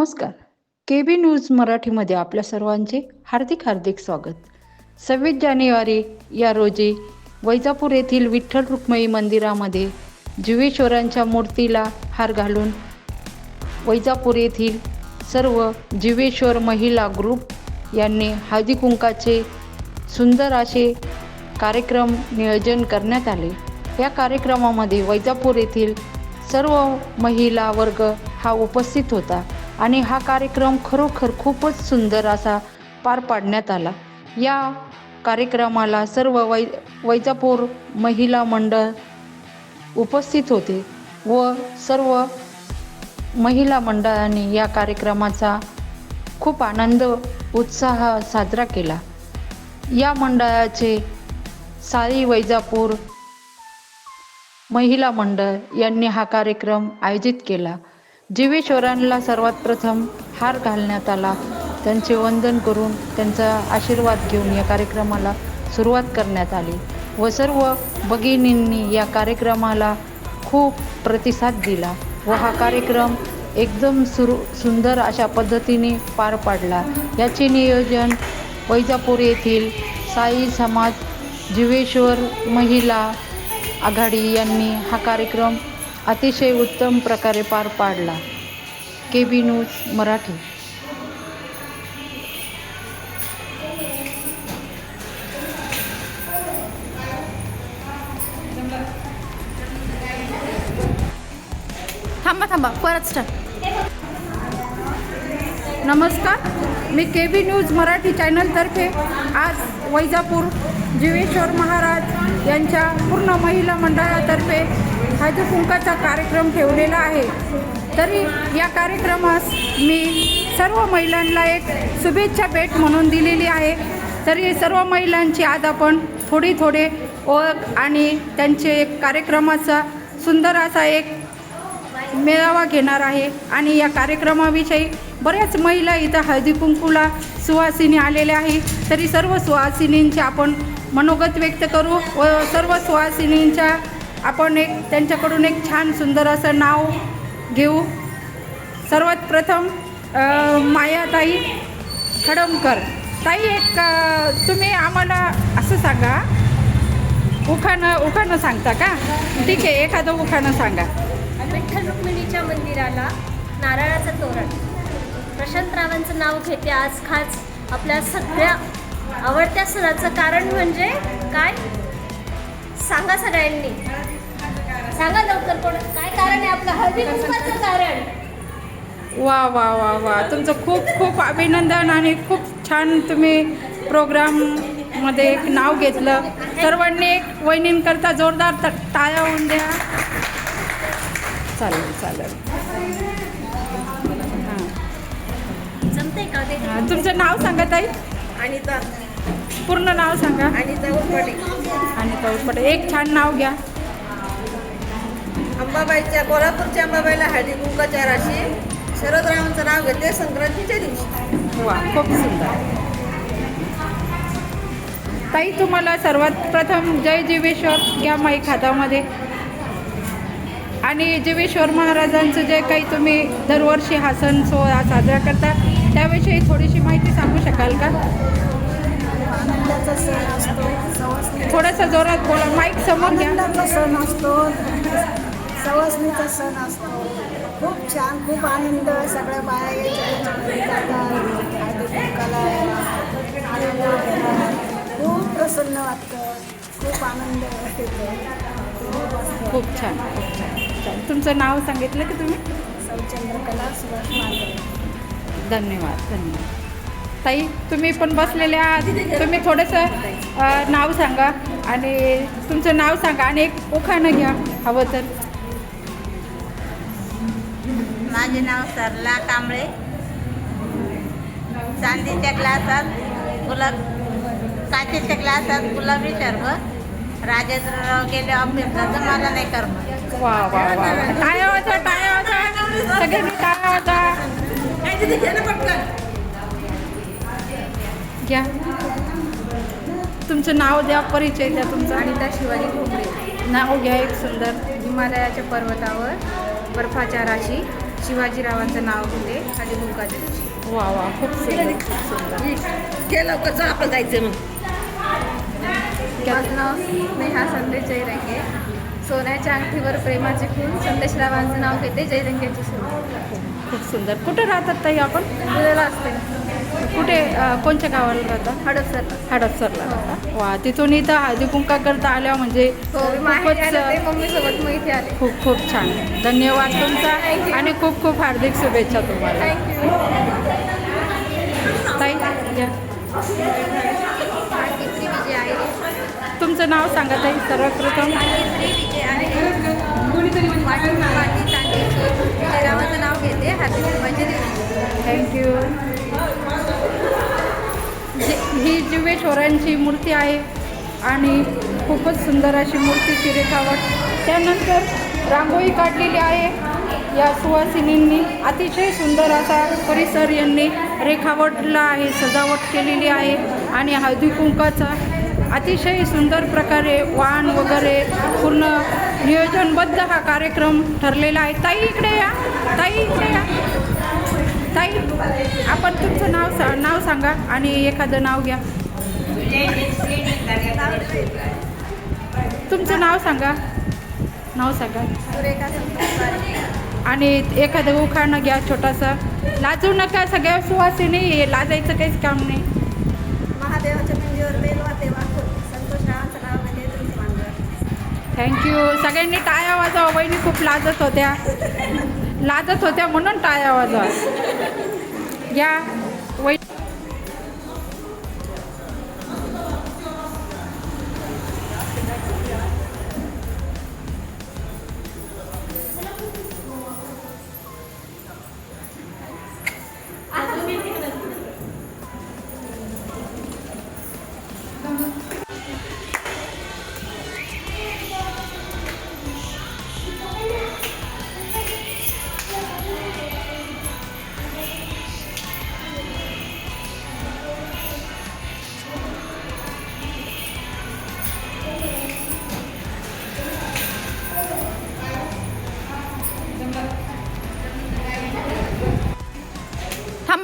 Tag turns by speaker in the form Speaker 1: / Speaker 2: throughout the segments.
Speaker 1: नमस्कार. के B news मराठीमध्ये आपल्या सर्वांचे हार्दिक हार्दिक स्वागत. सव्वीस जानेवारी या रोजी वैजापूर येथील विठ्ठल रुक्मयी मंदिरामध्ये जीवेश्वरांच्या मूर्तीला हार घालून वैजापूर येथील सर्व जीवेश्वर महिला ग्रुप यांनी हळदी कुंकाचे सुंदर असे कार्यक्रम नियोजन करण्यात आले. या कार्यक्रमामध्ये वैजापूर येथील सर्व महिला वर्ग हा उपस्थित होता. आणि हा कार्यक्रम खरोखर खूपच सुंदर असा पार पाडण्यात आला. या कार्यक्रमाला सर्व वै वैजापूर महिला मंडळ उपस्थित होते व सर्व महिला मंडळाने या कार्यक्रमाचा खूप आनंद उत्साह साजरा केला. या मंडळाचे सारी वैजापूर महिला मंडळ यांनी हा कार्यक्रम आयोजित केला. जीवेश्वरांना सर्वात प्रथम हार घालण्यात आला. त्यांचे वंदन करून त्यांचा आशीर्वाद घेऊन या कार्यक्रमाला सुरुवात करण्यात आली व सर्व भगिनींनी या कार्यक्रमाला खूप प्रतिसाद दिला व हा कार्यक्रम एकदम सुरू सुंदर अशा पद्धतीने पार पाडला. याचे नियोजन वैजापूर येथील साई समाज जीवेश्वर महिला आघाडी यांनी हा कार्यक्रम अतिशय उत्तम प्रकारे पार पाडला. K B news Marathi.
Speaker 2: थांबा थांबा परत स्टार्ट
Speaker 1: नमस्कार मी के बी न्यूज मराठी चॅनलतर्फे आज वैजापूर जीवेश्वर महाराज यांच्या पूर्ण महिला मंडळातर्फे हळदी कुंकाचा कार्यक्रम ठेवलेला आहे. तरी या कार्यक्रमास मी सर्व महिलांना एक शुभेच्छा भेट म्हणून दिलेली आहे. तरी सर्व महिलांची आज आपण थोडी थोडे ओळख आणि त्यांचे एक कार्यक्रमाचा सुंदर असा एक मेळावा घेणार आहे. आणि या कार्यक्रमाविषयी बऱ्याच महिला इथं हळदी कुंकूला सुवासिनी आलेल्या आहे. तरी सर्व सुवासिनींचे आपण मनोगत व्यक्त करू व सर्व सुवासिनींच्या आपण एक त्यांच्याकडून एक छान सुंदर असं नाव घेऊ. सर्वात प्रथम मायाताई खडमकर. ताई एक तुम्ही आम्हाला असं सांगा. उखाणं उखाणं सांगता का? ठीक आहे एखादं उखाणं सांगा.
Speaker 2: विठ्ठल रुक्मिणीच्या मंदिराला नारळाचं तोरण. प्रशांतरावांचं नाव घेते आज खास आपल्या सगळ्या आवडत्या सणाचं कारण म्हणजे काय? सांगा सगळ्यांनी. सांगा लवकर कोण काय कारण आहे आपलं? हळदी कुंकाचं कारण.
Speaker 1: वा वा वा वा. तुमचं खूप खूप अभिनंदन आणि खूप छान तुम्ही प्रोग्राममध्ये एक नाव घेतलं. सर्वांनी एक वहिनींकरता जोरदार त टाळ्या होऊन द्या. चालेल चालेल. हां.
Speaker 2: का? ते
Speaker 1: हां, तुमचं नाव सांगा ताई.
Speaker 3: अनिता.
Speaker 1: पूर्ण नाव सांगा.
Speaker 3: अनिता
Speaker 1: आणि चौपटे एक छान नाव घ्या.
Speaker 3: अंबाबाईच्या कोल्हापूरच्या अंबाबाईला हळदी कुंकाच्या राशी. शरदरावांचं नाव घेतले संक्रांतीच्या दिवशी.
Speaker 1: वा खूप सुंदर. ताई तुम्हाला सर्वात प्रथम जय जीवेश्वर घ्या माईक हातामध्ये आणि जीवेश्वर महाराजांचं जे काही तुम्ही दरवर्षी हा सण सोहळा साजरा करता त्याविषयी थोडीशी माहिती सांगू शकाल का?
Speaker 4: आनंदाचा सण असतो
Speaker 1: थोडंसं जोरात बोला माईक समोर घ्या.
Speaker 4: आनंदाचा सण असतो. सवासणीचा सण असतो. खूप छान खूप आनंद सगळ्या बाया याच्या घरी जातात हळदी कुंकाला आनंद घेतात. खूप प्रसन्न वाटतं. खूप आनंद खूप
Speaker 1: छान खूप छान. छान. तुमचं नाव सांगितलं की तुम्ही?
Speaker 4: सौचंद्रकला सुभाष मांडे
Speaker 1: धन्यवाद धन्यवाद. ताई तुम्ही पण बसलेले आहात. तुम्ही थोडंसं नाव सांगा आणि तुमचं नाव सांगा आणि एक उखाणं घ्या. हवं तर.
Speaker 5: माझे नाव सरला कांबळे. चांदीच्या ग्लासात गुलाब काचेच्या ग्लासात गुलाबी शरब राजेंद्रराव गेले तर मला नाही करमत
Speaker 1: वा वा वा. टाळ्या वाजवा टाळ्या सगळ्यांनी घ्या. तुमचं नाव द्या परिचय द्या तुमचा.
Speaker 6: अनिता शिवाजी खोबरे
Speaker 1: नाव घ्या एक सुंदर.
Speaker 6: हिमालयाच्या पर्वतावर बर्फाच्या राशी
Speaker 3: शिवाजीरावांचं नाव घेते कुंकाच्या दिवशी
Speaker 1: वा वा खूप सुंदर
Speaker 3: लवकर जा आपण जायचं मग
Speaker 2: माझं नाव स्नेहा संदेश जयरंगे. सोन्याच्या अंगठीवर प्रेमाचे फूल संदेशरावांचं नाव घेते जयरंगेची सून
Speaker 1: खूप सुंदर. कुठे राहतात ताई आपण?
Speaker 2: मुलाला असते.
Speaker 1: कुठे कोणत्या गावाला राहतात
Speaker 2: हडपसरला.
Speaker 1: हडपसरला राहता वा तिथून इथं हळदी कुंका करता आल्या म्हणजे
Speaker 2: हो माहेरी
Speaker 1: खूपच
Speaker 2: आले ते मम्मीसोबत मग इथे आले.
Speaker 1: खूप खूप छान. धन्यवाद तुमचा आणि खूप खूप हार्दिक शुभेच्छा तुम्हाला.
Speaker 2: थँक्यू
Speaker 1: ताई? या.
Speaker 2: भाग्यश्री विजय आहे
Speaker 1: तुमचं नाव सांगा ताई सर्वप्रथम.
Speaker 2: विजय आहे. तांडेची विजयरावांचं नाव घेते हार्दिक दिवशी
Speaker 1: जी ही जिवेश्वरांची मूर्ती आहे आणि खूपच सुंदर अशी मूर्तीची रेखावट त्यानंतर रांगोळी काढलेली आहे या सुवासिनींनी. अतिशय सुंदर असा परिसर यांनी रेखावटला आहे सजावट केलेली आहे आणि हळदी कुंकाचा अतिशय सुंदर प्रकारे वाण वगैरे पूर्ण नियोजनबद्ध हा कार्यक्रम ठरलेला आहे. ताई इकडे या ताई इकडे या. ताई आपण तुमचं नाव सा नाव सांगा आणि एखादं नाव घ्या. तुमचं नाव सांगा. नाव सांगा. आणि एखादं उखाणं घ्या छोटासा. लाजू नका सगळ्या सुवासिनी लाजायचं काहीच काम नाही.
Speaker 2: महादेवाच्या
Speaker 1: थँक्यू सगळ्यांनी टाळ्या वाजवा वहिनी खूप लाजत होत्या. लाजत होत्या म्हणून टाळ्या वाजवा. या.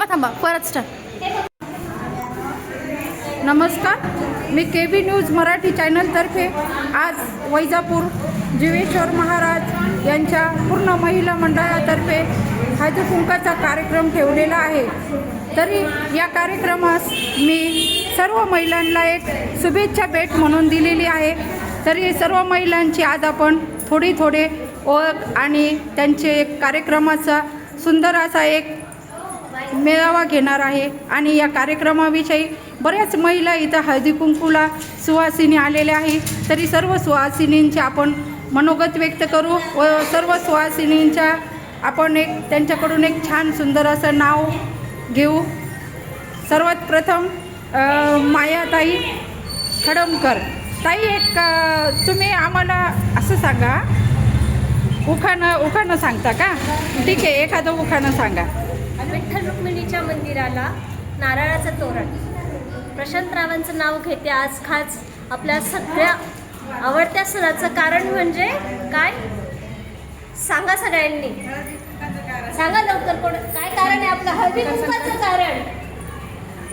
Speaker 1: थांबा थांबा परत स्टार्ट नमस्कार मी के बी न्यूज मराठी चॅनलतर्फे आज वैजापूर जीवेश्वर महाराज यांच्या पूर्ण महिला मंडळातर्फे हळदी कुंकाचा कार्यक्रम ठेवलेला आहे. तरी या कार्यक्रमास मी सर्व महिलांना एक शुभेच्छा भेट म्हणून दिलेली आहे. तरी सर्व महिलांची आज आपण थोडी थोडे ओळख आणि त्यांचे एक कार्यक्रमाचा सुंदर असा एक मेळावा घेणार आहे. आणि या कार्यक्रमाविषयी बऱ्याच महिला इथं हळदी कुंकूला सुवासिनी आलेल्या आहे तरी सर्व सुवासिनींचे आपण मनोगत व्यक्त करू व सर्व सुवासिनींच्या आपण एक त्यांच्याकडून एक छान सुंदर असं नाव घेऊ. सर्वात प्रथम मायाताई खडमकर. ताई एक तुम्ही आम्हाला असं सांगा. उखाणं उखाणं सांगता का? ठीक आहे एखादं उखाणं सांगा.
Speaker 2: विठ्ठल रुक्मिणीच्या मंदिराला नारळाचं तोरण. प्रशांतरावांचं नाव घेते आज खास आपल्या सगळ्या आवडत्या सणाचं कारण म्हणजे काय? सांगा सगळ्यांनी. सांगा लवकर कोण काय कारण आहे आपलं? हळदी कारण.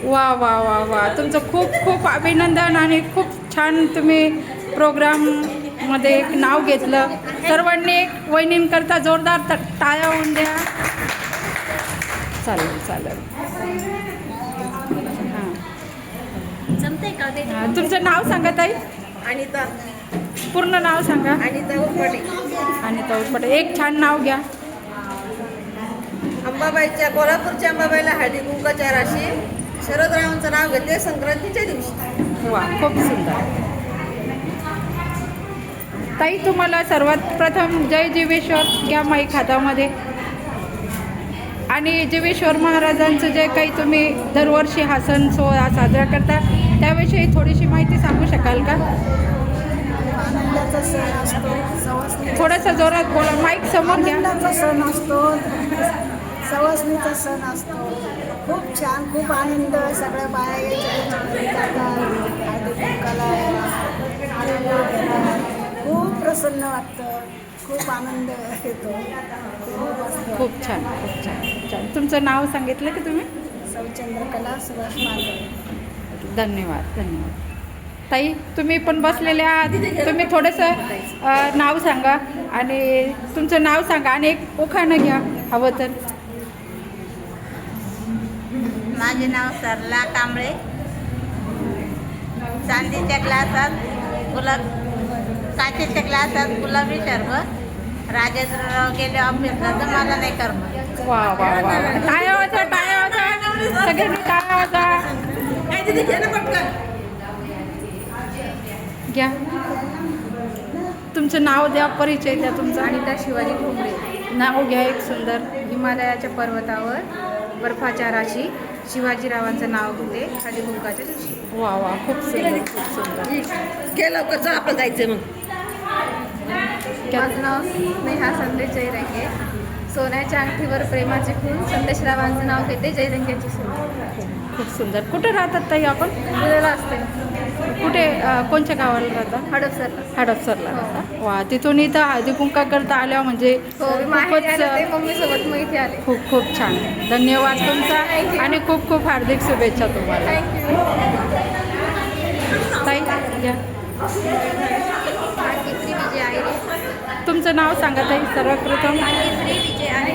Speaker 1: वा वा वा वा. तुमचं खूप खूप अभिनंदन आणि खूप छान तुम्ही प्रोग्राममध्ये एक नाव घेतलं. सर्वांनी एक वहिनींकरता जोरदार त- टाळ्या होऊन द्या. चालेल चालेल. हां.
Speaker 2: जमतंय का ते?
Speaker 1: हां, तुमचं नाव सांगा ताई.
Speaker 3: अनिता.
Speaker 1: पूर्ण नाव सांगा.
Speaker 3: अनिता उरपडे
Speaker 1: आणि तवपटे एक छान नाव घ्या.
Speaker 3: अंबाबाईच्या कोल्हापूरच्या अंबाबाईला हळदी कुंकाच्या राशी. शरदरावांचं नाव घेते संक्रांतीच्या दिवशी.
Speaker 1: वा खूप सुंदर. ताई तुम्हाला सर्वात प्रथम जय जीवेश्वर घ्या माईक हातामध्ये आणि जीवेश्वर महाराजांचं जे काही तुम्ही दरवर्षी हा सण सोहळा साजरा करता त्याविषयी थोडीशी माहिती सांगू शकाल का?
Speaker 4: आनंदाचा सण असतो सवासणी
Speaker 1: थोडंसं जोरात बोला माईक समोर घ्या.
Speaker 4: सण असतो सवासणीचा सण असतो. खूप छान खूप आनंद सगळ्या बाया खूप प्रसन्न वाटतं खूप आनंद येतो. खूप
Speaker 1: छान खूप छान. छान तुमचं नाव सांगितलं की तुम्ही?
Speaker 4: सौचंद्रकला सुभाष मांडवे
Speaker 1: धन्यवाद धन्यवाद. ताई तुम्ही पण बसलेले आहात. तुम्ही थोडंसं नाव सांगा आणि तुमचं नाव सांगा आणि एक उखाणं घ्या हवं तर.
Speaker 5: माझे नाव सरला कांबळे. चांदीच्या ग्लासात गुलाब काचेच्या ग्लासात गुलाबी शरबत राजेंद्रराव गेले ऑफिसला तर मला नाही करमत.
Speaker 1: वा वा वा. टाळ्या वाजा टाळ्या वाजा सगळ्यांनी टाळ्या वाजा घ्या. तुमचं नाव द्या परिचय द्या तुमचा.
Speaker 6: अनिता शिवाजी ठोंबरे
Speaker 1: नाव घ्या एक सुंदर.
Speaker 6: हिमालयाच्या पर्वतावर बर्फाच्या राशी शिवाजीरावांचं नाव घेते. हळदी कुंकाच्या दिवशी.
Speaker 1: वा वा खूप सुंदर खूप सुंदर.
Speaker 3: लवकर चल आपण जायचं मग.
Speaker 6: माझं नाव स्नेहा संदेश जयरंगे. सोन्याच्या अंगठीवर प्रेमाचे फूल संदेशरावांचं नाव घेते जयरंगेची सून.
Speaker 1: खूप सुंदर. कुठे राहतात ताई आपण?
Speaker 6: पुण्याला असते.
Speaker 1: कुठे अ, कोणत्या गावाला राहतात
Speaker 6: हडपसरला
Speaker 1: हडपसरला राहता. वा तिथून इथं हळदी कुंका करता आल्या म्हणजे
Speaker 6: हो मी माहेरी आले होते
Speaker 1: खूपच
Speaker 6: मम्मीसोबत मग इथे आले.
Speaker 1: खूप खूप छान. धन्यवाद तुमचा आणि खूप खूप हार्दिक शुभेच्छा तुम्हाला.
Speaker 6: थँक्यू
Speaker 1: ताई
Speaker 6: आहे
Speaker 1: तुमचं नाव सांगा ताई सर्वप्रथम.
Speaker 6: माहित्री विजय आहे.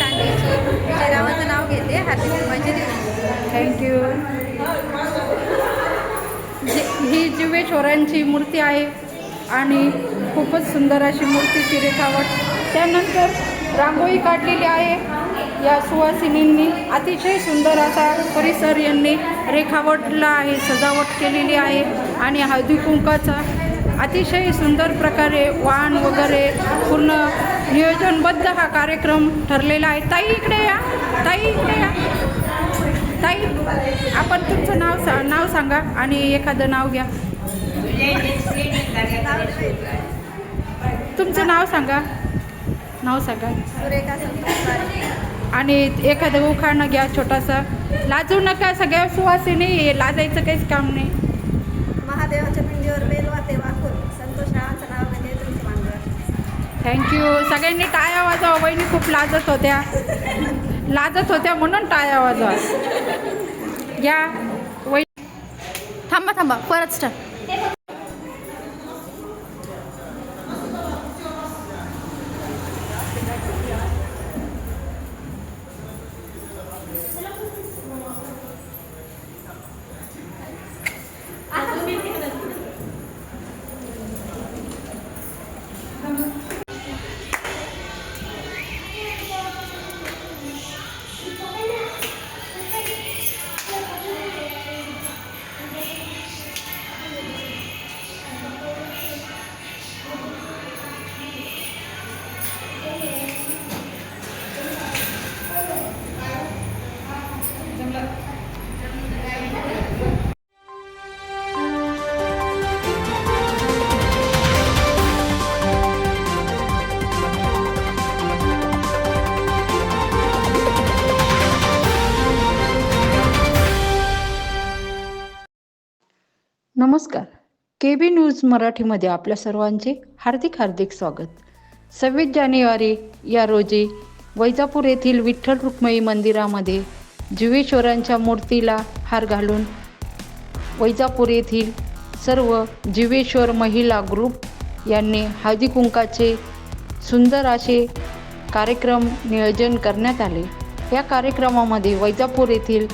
Speaker 6: तांदळीची विजयरावांचं नाव घेते
Speaker 1: थँक्यू ही जिवेश्वरांची मूर्ती आहे आणि खूपच सुंदर अशी मूर्तीची रेखावट. त्यानंतर रांगोळी काढलेली आहे या सुवासिनींनी. अतिशय सुंदर असा परिसर यांनी रेखावटला आहे सजावट केलेली आहे आणि हळदी कुंकाचा अतिशय सुंदर प्रकारे वाण वगैरे पूर्ण नियोजनबद्ध हा कार्यक्रम ठरलेला आहे. ताई इकडे या. ताई इकडे या. ताई आपण तुमचं नाव सा नाव सांगा आणि एखादं नाव घ्या. तुमचं नाव सांगा. नाव सांगा. आणि एखादं उखाणं घ्या छोटासा. लाजू नका सगळ्या सुवासिनी. लाजायचं काहीच काम नाही.
Speaker 6: महादेवाच्या पिंडीवर बेल वाते वाकून संतोष रावांचं नाव घेते तुमचं मांडवर
Speaker 1: थँक्यू सगळ्यांनी टाळ्या वाजवा. वहिनी खूप लाजत होत्या. लाजत होत्या म्हणून टाळ्या वाजवा. घ्या वहिनी
Speaker 2: थांबा थांबा. परत स्टार्ट
Speaker 1: के बी न्यूज मराठीमध्ये आपल्या सर्वांचे हार्दिक हार्दिक स्वागत. सव्वीस जानेवारी या रोजी वैजापूर येथील विठ्ठल रुक्मयी मंदिरामध्ये जिवेश्वरांच्या मूर्तीला हार घालून वैजापूर येथील सर्व जिवेश्वर महिला ग्रुप यांनी हळदी कुंकाचे सुंदर असे कार्यक्रम नियोजन करण्यात आले. या कार्यक्रमामध्ये वैजापूर येथील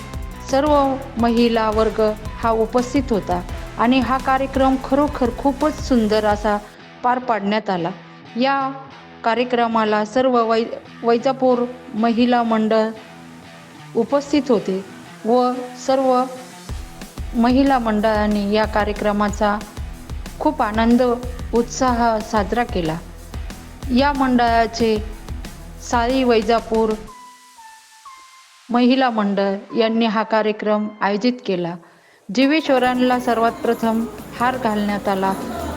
Speaker 1: सर्व महिला वर्ग हा उपस्थित होता. आणि हा कार्यक्रम खरोखर खूपच सुंदर असा पार पाडण्यात आला. या कार्यक्रमाला सर्व वै वैजापूर महिला मंडळ उपस्थित होते व सर्व महिला मंडळांनी या कार्यक्रमाचा खूप आनंद उत्साह साजरा केला. या मंडळाचे साई वैजापूर महिला मंडळ यांनी हा कार्यक्रम आयोजित केला. जीवेश्वरांना सर्वात प्रथम हार घालण्यात आला.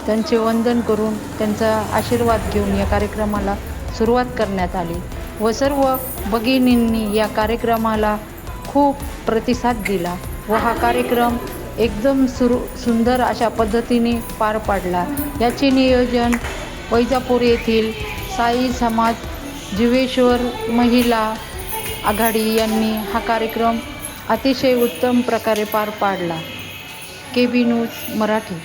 Speaker 1: त्यांचे वंदन करून त्यांचा आशीर्वाद घेऊन या कार्यक्रमाला सुरुवात करण्यात आली व सर्व भगिनींनी या कार्यक्रमाला खूप प्रतिसाद दिला व हा कार्यक्रम एकदम सुरू सुंदर अशा पद्धतीने पार पाडला. याचे नियोजन वैजापूर येथील साई समाज जीवेश्वर महिला आघाडी यांनी हा कार्यक्रम अतिशय उत्तम प्रकारे पार पाडला. K B news Marathi.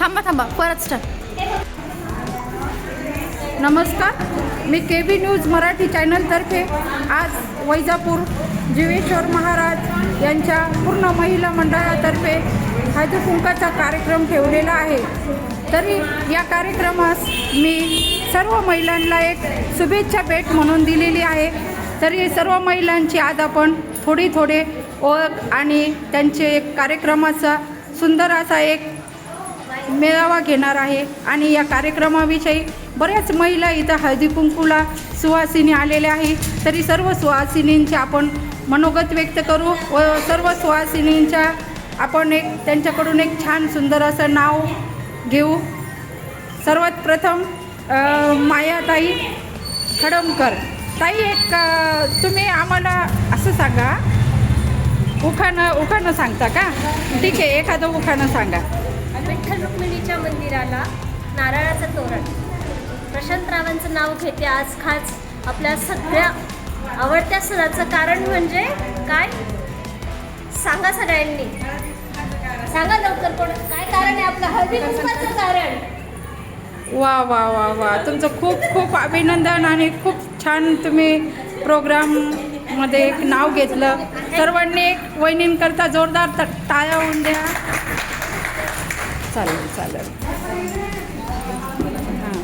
Speaker 6: थांबा थांबा परत स्टार्ट
Speaker 1: नमस्कार मी के बी न्यूज मराठी चॅनलतर्फे आज वैजापूर जीवेश्वर महाराज यांच्या पूर्ण महिला मंडळातर्फे हळदी कुंकाचा कार्यक्रम ठेवलेला आहे तरी या कार्यक्रमास मी सर्व महिलांना एक शुभेच्छा भेट म्हणून दिलेली आहे. तरी सर्व महिलांची आज आपण थोडी थोडे ओळख आणि त्यांचे एक कार्यक्रमाचा सुंदर असा एक मेळावा घेणार आहे. आणि या कार्यक्रमाविषयी बऱ्याच महिला इथं हळदी कुंकूला सुवासिनी आलेल्या आहे. तरी सर्व सुवासिनींचे आपण मनोगत व्यक्त करू व सर्व सुवासिनींच्या आपण एक त्यांच्याकडून एक छान सुंदर असं नाव घेऊ. सर्वात प्रथम मायाताई खडमकर. ताई एक तुम्ही आम्हाला असं सांगा. उखाणं उखाणं सांगता का? ठीक आहे एखादं उखाणं सांगा.
Speaker 2: विठ्ठल रुक्मिणीच्या मंदिराला नारळाचं तोरण. प्रशांतरावांचं नाव घेते आज खास. आपल्या सगळ्या आवडत्या सणाचं कारण म्हणजे काय? सांगा सगळ्यांनी. सांगा लवकर कोण काय कारण आहे आपलं? हळदी कुंकवाचं कारण.
Speaker 1: वा वा वा वा. तुमचं खूप खूप अभिनंदन आणि खूप छान तुम्ही प्रोग्राममध्ये एक नाव घेतलं. सर्वांनी एक वहिनींकरता जोरदार त टाळ्या होऊन द्या. चालेल चालेल. हां.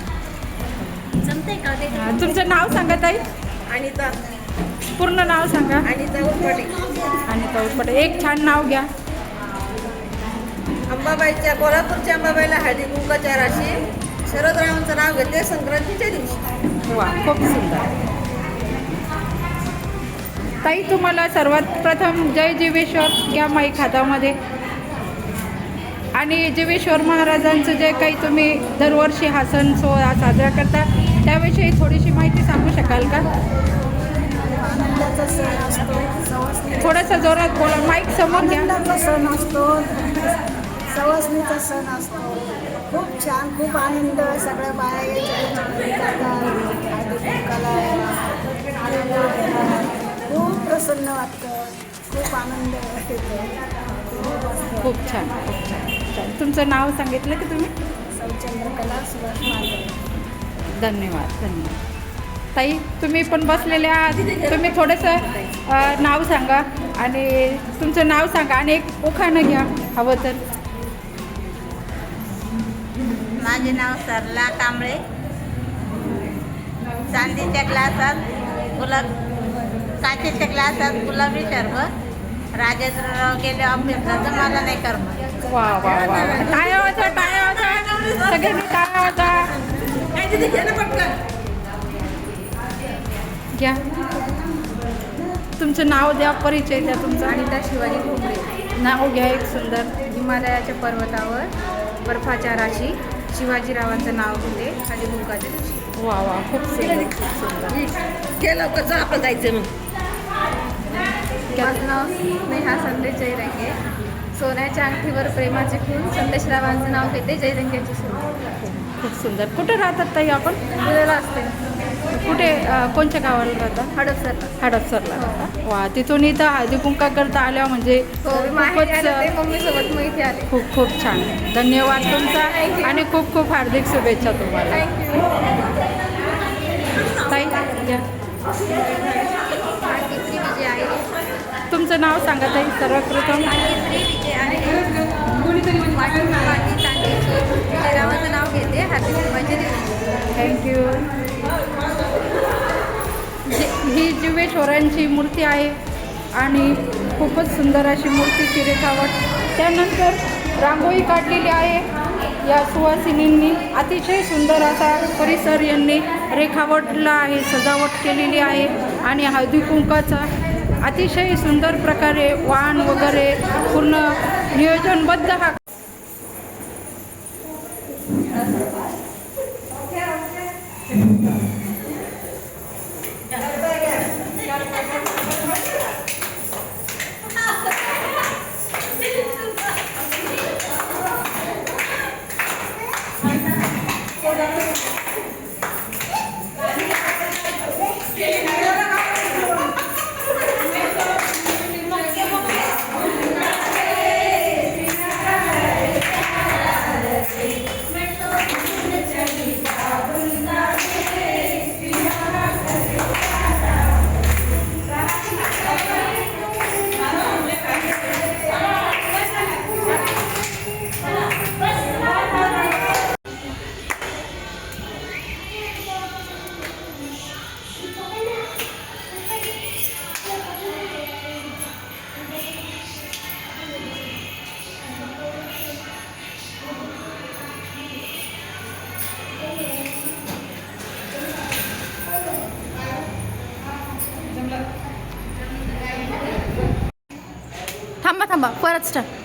Speaker 2: जमतंय का? ते
Speaker 1: हां, तुमचं नाव सांगा ताई.
Speaker 3: अनिता.
Speaker 1: पूर्ण नाव सांगा.
Speaker 3: अनिता
Speaker 1: आणि तळपटे एक छान नाव घ्या.
Speaker 3: अंबाबाईच्या कोल्हापूरच्या अंबाबाईला हळदी कुंकाच्या राशी. शरदरावांचं नाव घेते संक्रांतीच्या दिवशी.
Speaker 1: वा खूप सुंदर. ताई तुम्हाला सर्वात प्रथम जय जीवेश्वर घ्या माईक हातामध्ये आणि जीवेश्वर महाराजांचं जे काही तुम्ही दरवर्षी हा सण सोहळा साजरा करता त्याविषयी थोडीशी माहिती सांगू शकाल का?
Speaker 4: आनंदाचा सण असतो.
Speaker 1: थोडंसं जोरात बोला माईक समोर घ्या.
Speaker 4: आनंदाचा सण असतो. सवासणीचा सण असतो. खूप छान खूप आनंद सगळ्या बाया खूप प्रसन्न वाटतं. खूप आनंद खूप
Speaker 1: छान खूप छान. तुमचं नाव सांगितलं की तुम्ही?
Speaker 4: सौचंद्रकला सुभाष मांडे
Speaker 1: धन्यवाद धन्यवाद. ताई तुम्ही पण बसलेले आहात. तुम्ही थोडंसं नाव सांगा आणि तुमचं नाव सांगा आणि एक उखाणं घ्या. हवं तर.
Speaker 5: माझे नाव सरला कांबळे चांदीच्या ग्लासात गुलाब काचेच्या ग्लासात गुलाबी शरबत. राजेंद्रराव गेले तर मला नाही करमत.
Speaker 1: वा वा वा. टाळ्या वाजवा टाळ्या वाजवा. सगळ्यांनी टाळ्या वाजवा. घ्या. तुमचं नाव द्या परिचय द्या तुमचा.
Speaker 6: अनिता शिवाजी भोंगरे.
Speaker 1: नाव घ्या एक सुंदर.
Speaker 6: हिमालयाच्या पर्वतावर बर्फाच्या राशी शिवाजीरावांचं नाव घेते हळदी कुंकाच्या दिवशी
Speaker 1: वा वा खूप सुंदर सुंदर.
Speaker 3: लवकर चल आपलं जायचं मग.
Speaker 6: माझं नाव स्नेहा संदेश जयरंगे. सोन्याच्या अंगठीवर प्रेमाचे फूल संदेशरावांचं नाव घेते जयरंगेची सून
Speaker 1: खूप सुंदर. कुठे राहतात ताई आपण?
Speaker 6: मुलाला असते.
Speaker 1: कुठे कोणत्या गावाला राहतात
Speaker 6: हडपसरला.
Speaker 1: हडपसरला राहता वा तिथून इथं हळदी कुंका करता आल्या म्हणजे
Speaker 6: हो
Speaker 1: खूपच,
Speaker 6: आले होते मम्मीसोबत मग इथे आले.
Speaker 1: खूप खूप छान. धन्यवाद तुमचा आणि खूप खूप हार्दिक शुभेच्छा तुम्हाला. ताई? तुमचं नाव सांगा ताई सर्वप्रथम.
Speaker 6: विजयरावांचं नाव घेते हार्दिक कुंभाची दिवशी
Speaker 1: थँक्यू शिवेश्वरांची मूर्ती आहे आणि खूपच सुंदर अशी मूर्तीची रेखावट त्यानंतर रांगोळी काढलेली आहे. या सुवासिनींनी अतिशय सुंदर असा परिसर यांनी रेखावटला आहे सजावट केलेली आहे आणि हळदी कुंकाचा अतिशय सुंदर प्रकारे वाण वगैरे पूर्ण नियोजनबद्ध हा
Speaker 7: थांबा